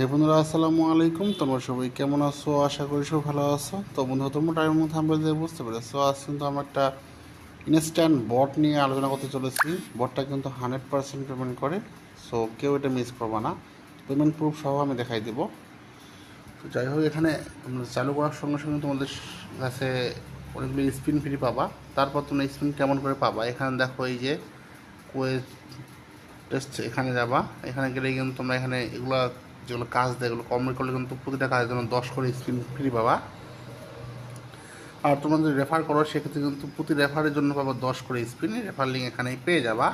হে বন্ধুরা, আসসালামু আলাইকুম। তোমরা সবাই কেমন আছো? আশা করি সব ভালো আছো। তো বন্ধুরা, তোমরা টাইমের মধ্যে আমরা যে বুঝতে পেরেছ। আজ কিন্তু আমরা একটা ইনস্ট্যান্ট বট নিয়ে আলোচনা করতে চলেছি। বটটা কিন্তু হান্ড্রেড পার্সেন্ট পেমেন্ট করে। সো কেউ এটা মিস করবে না। পেমেন্ট প্রুফ সহ আমি দেখাই দেবো। তো যাই হোক, এখানে চালু করার সঙ্গে সঙ্গে তোমাদের কাছে অনেকগুলো স্পিন ফ্রি পাবা। তারপর তোমরা স্পিন কেমন করে পাবা? এখানে দেখো এই যে কোয়েজ টেস্ট এখানে যাবা। এখানে গেলে কিন্তু তোমরা এখানে এগুলো যেগুলো কাজ দেয়, এগুলো কমপ্লিট করলে কিন্তু প্রতিটা কাজের জন্য দশ করে স্ক্রিন ফ্রি পাবা। আর তোমরা যদি রেফার করো, সেক্ষেত্রে কিন্তু প্রতি রেফারের জন্য পাবা দশ করে স্পিন রেফার লিঙ্ক এখানেই পেয়ে যাবা।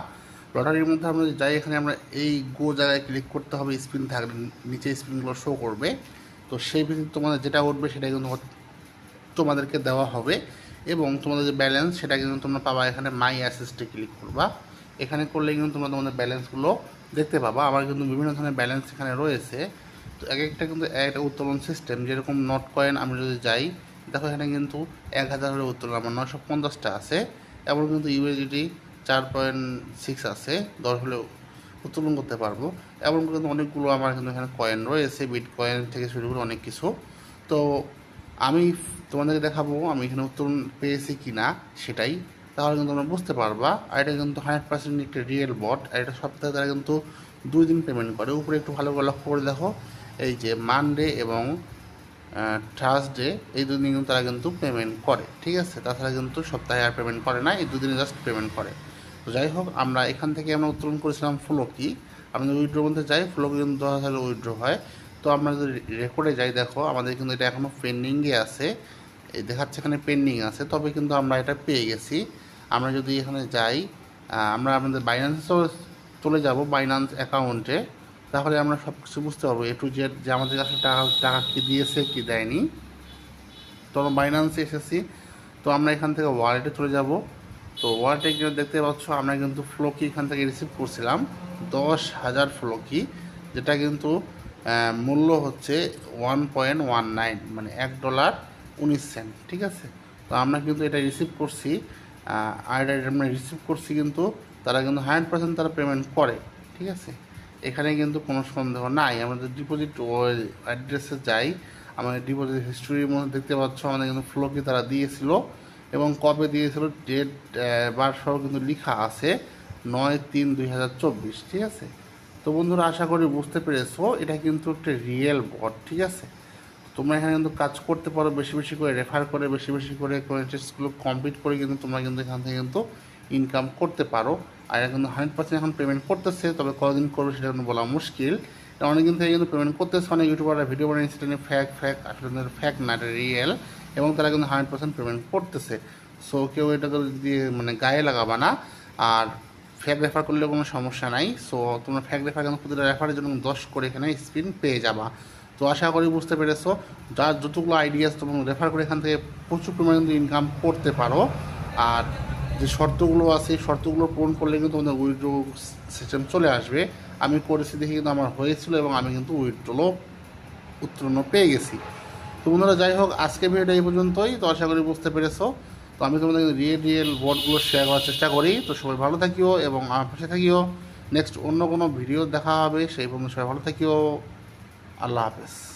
লটারির মধ্যে আমরা যাই, এখানে আমরা এই গো জায়গায় ক্লিক করতে হবে স্পিন থাকলে নিচে স্পিনগুলো শো করবে। তো সেই ভিত্তিতে তোমাদের যেটা উঠবে, সেটা কিন্তু তোমাদেরকে দেওয়া হবে। এবং তোমাদের যে ব্যালেন্স সেটা কিন্তু তোমরা পাবা এখানে মাই অ্যাসিস্টে ক্লিক করবা। এখানে করলে কিন্তু তোমরা তোমাদের ব্যালেন্সগুলো দেখতে পাবা। আমার কিন্তু বিভিন্ন ধরনের ব্যালেন্স এখানে রয়েছে। তো এক একটা কিন্তু এক একটা উত্তোলন সিস্টেম যেরকম নট কয়েন আমি যদি যাই, দেখো এখানে কিন্তু এক হাজার হলে উত্তোলন আমার নশো পঞ্চাশটা আছে। এবং কিন্তু ইউএসডিটি চার পয়েন্ট সিক্স আছে, দশ হলেও উত্তোলন করতে পারব। এবং কিন্তু অনেকগুলো আমার কিন্তু এখানে কয়েন রয়েছে বিট কয়েন থেকে শুরু করে অনেক কিছু। তো আমি তোমাদেরকে দেখাবো আমি এখানে উত্তোলন পেয়েছি কি না সেটাই। তাহলে কিন্তু তোমরা বুঝতে পারবা, আর এটা কিন্তু হান্ড্রেড পার্সেন্ট একটা রিয়েল বট আর এটা সপ্তাহে তারা কিন্তু দুই দিন পেমেন্ট করে। উপরে একটু ভালো করে লক্ষ্য করে দেখো, এই যে মানডে এবং থার্সডে এই দুদিন কিন্তু তারা কিন্তু পেমেন্ট করে, ঠিক আছে? তাছাড়া কিন্তু সপ্তাহে আর পেমেন্ট করে না, এই দুদিনে জাস্ট পেমেন্ট করে। তো যাই হোক, আমরা এখান থেকে আমরা উত্তোলন করেছিলাম ফ্লোকি যদি উইড্রো মধ্যে যাই ফ্লোকি কিন্তু দশ হাজার উইড্রো হয়। তো আমরা যদি রেকর্ডে যাই, দেখো, আমাদের কিন্তু এটা এখনও পেন্ডিংয়ে আছে। দেখাচ্ছে এখানে পেন্ডিং আছে, তবে কিন্তু আমরা এটা পেয়ে গেছি। আমরা যদি এখানে যাই আমরা আমাদের বাইন্যান্সেও চলে যাব বাইন্যান্স অ্যাকাউন্টে তাহলে আমরা সব কিছু বুঝতে পারব এ টু জেড যে আমাদের কাছে টাকা টাকা কী দিয়েছে, কি দেয়নি। তো আমরা বাইন্যান্সে এসেছি। তো আমরা এখান থেকে ওয়ালেটে চলে যাব। তো ওয়ালেটে গিয়ে দেখতে পাচ্ছ, আমরা কিন্তু ফ্লোকি এখান থেকে রিসিভ করছিলাম। দশ হাজার ফ্লোকি যেটা কিন্তু মূল্য হচ্ছে ওয়ান পয়েন্ট ওয়ান নাইন মানে এক ডলার উনিশ সেন্ট ঠিক আছে? তো আমরা কিন্তু এটা রিসিভ করছি। আহ, আর আমরা রিসিভ করছি কিন্তু তারা কিন্তু হান্ড্রেড পার্সেন্ট তারা পেমেন্ট করে ঠিক আছে? এখানে কিন্তু কোনো সন্দেহ নাই। আমাদের ডিপোজিট অ্যাড্রেসে যাই। আমাদের ডিপোজিট হিস্ট্রির মধ্যে দেখতে পাচ্ছ আমাদের কিন্তু ফ্লো কি তারা দিয়েছিল এবং কবে দিয়েছিল ডেট বার সহ কিন্তু লেখা আছে নয় তিন দুই হাজার চব্বিশ ঠিক আছে? তো বন্ধুরা আশা করি বুঝতে পেরেছ এটা কিন্তু একটা রিয়েল বট ঠিক আছে? তোমরা এখানে কিন্তু কাজ করতে পারো, বেশি বেশি করে রেফার করে, বেশি বেশি করে টেস্টগুলো কমপ্লিট করে কিন্তু তোমরা কিন্তু এখান থেকে কিন্তু ইনকাম করতে পারো। আর এখন কিন্তু হান্ড্রেড পার্সেন্ট এখন পেমেন্ট করতেছে, তবে কতদিন করবে সেটা কিন্তু বলা মুশকিল। অনেকদিন থেকে কিন্তু পেমেন্ট করতেছে, অনেক ইউটিউবাররা ভিডিও বানিয়েছে সেটা নিয়ে ফ্যাক ফ্যাক আসলে ফ্যাক না এটা রিয়েল এবং তারা কিন্তু হান্ড্রেড পার্সেন্ট পেমেন্ট করতেছে। সো কেউ এটাকে দিয়ে মানে গায়ে লাগাবা না, আর ফ্যাক রেফার করলে কোনো সমস্যা নাই। সো তোমরা ফ্যাক রেফার কিন্তু প্রতিটা রেফারের জন্য দশ করে এখানে স্ক্রিন পেয়ে যাবা। তো আশা করি বুঝতে পেরেছ। যার যতগুলো আইডিয়াস তোমরা রেফার করে এখান থেকে প্রচুর পরিমাণে কিন্তু ইনকাম করতে পারো। আর যে শর্তগুলো আছে, এই শর্তগুলো পূরণ করলে কিন্তু তোমাদের উইথড্রো সিস্টেম চলে আসবে। আমি করেছি দেখে কিন্তু আমার হয়েছিল এবং আমি কিন্তু উইথড্রো উত্তীর্ণ পেয়ে গেছি। তো বন্ধুরা, যাই হোক আজকে ভিডিওটা এই পর্যন্তই। তো আশা করি বুঝতে পেরেছ। তো আমি তোমাদের রিয়েল রিয়েল বোর্ডগুলো শেয়ার করার চেষ্টা করি। তো সবাই ভালো থাকিও এবং আমার পাশে থাকিও। নেক্সট অন্য কোনো ভিডিও দেখা হবে, সেই পর্যন্ত সবাই ভালো থাকিও। আল্লাহ হাফেজ